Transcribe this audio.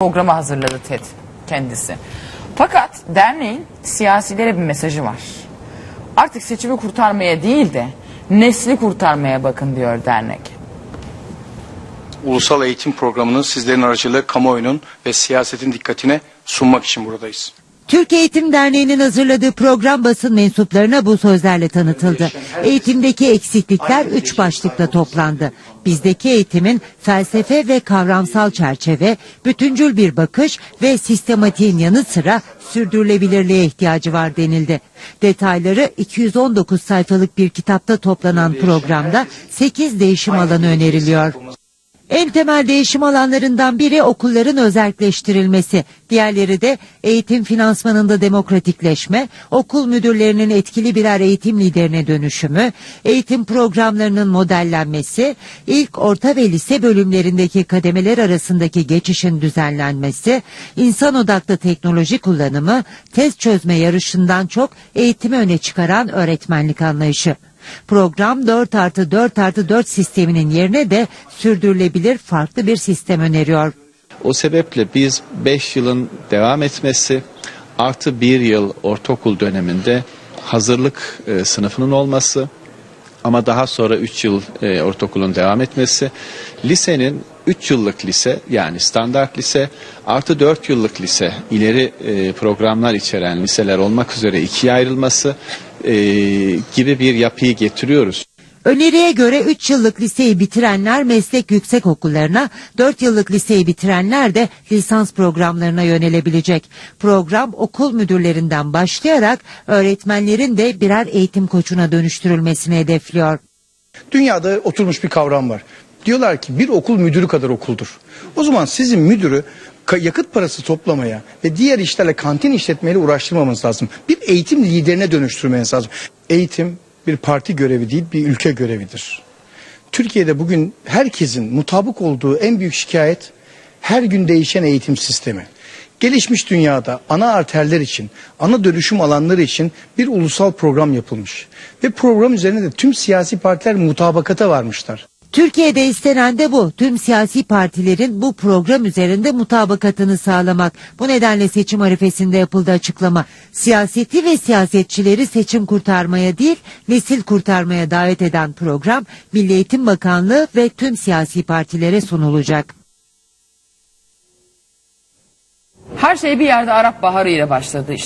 programı hazırladı TED kendisi. Fakat derneğin siyasilere bir mesajı var. Artık seçimi kurtarmaya değil de nesli kurtarmaya bakın diyor dernek. Ulusal eğitim programını sizlerin aracılığıyla kamuoyunun ve siyasetin dikkatine sunmak için buradayız. Türk Eğitim Derneği'nin hazırladığı program basın mensuplarına bu sözlerle tanıtıldı. Eğitimdeki eksiklikler üç başlıkta toplandı. Bizdeki eğitimin felsefe ve kavramsal çerçeve, bütüncül bir bakış ve sistematiğin yanı sıra sürdürülebilirliğe ihtiyacı var denildi. Detayları 219 sayfalık bir kitapta toplanan programda 8 değişim alanı öneriliyor. En temel değişim alanlarından biri okulların özelleştirilmesi. Diğerleri de eğitim finansmanında demokratikleşme, okul müdürlerinin etkili birer eğitim liderine dönüşümü, eğitim programlarının modellenmesi, ilk orta ve lise bölümlerindeki kademeler arasındaki geçişin düzenlenmesi, insan odaklı teknoloji kullanımı, test çözme yarışından çok eğitimi öne çıkaran öğretmenlik anlayışı. Program 4 artı 4 artı 4 sisteminin yerine de sürdürülebilir farklı bir sistem öneriyor. O sebeple biz 5 yılın devam etmesi artı 1 yıl ortaokul döneminde hazırlık e, sınıfının olması ama daha sonra 3 yıl e, ortaokulun devam etmesi, lisenin 3 yıllık lise yani standart lise artı 4 yıllık lise ileri e, programlar içeren liseler olmak üzere ikiye ayrılması e, gibi bir yapıyı getiriyoruz. Öneriye göre 3 yıllık liseyi bitirenler meslek yüksek okullarına, 4 yıllık liseyi bitirenler de lisans programlarına yönelebilecek. Program okul müdürlerinden başlayarak öğretmenlerin de birer eğitim koçuna dönüştürülmesini hedefliyor. Dünyada oturmuş bir kavram var. Diyorlar ki bir okul müdürü kadar okuldur. O zaman sizin müdürü yakıt parası toplamaya ve diğer işlerle kantin işletmeyle uğraştırmamanız lazım. Bir eğitim liderine dönüştürmeniz lazım. Eğitim bir parti görevi değil bir ülke görevidir. Türkiye'de bugün herkesin mutabık olduğu en büyük şikayet her gün değişen eğitim sistemi. Gelişmiş dünyada ana arterler için, ana dönüşüm alanları için bir ulusal program yapılmış. Ve program üzerine de tüm siyasi partiler mutabakata varmışlar. Türkiye'de istenen de bu. Tüm siyasi partilerin bu program üzerinde mutabakatını sağlamak. Bu nedenle seçim arifesinde yapıldı açıklama. Siyaseti ve siyasetçileri seçim kurtarmaya değil, nesil kurtarmaya davet eden program Milli Eğitim Bakanlığı ve tüm siyasi partilere sunulacak. Her şey bir yerde Arap Baharı ile başladı işte.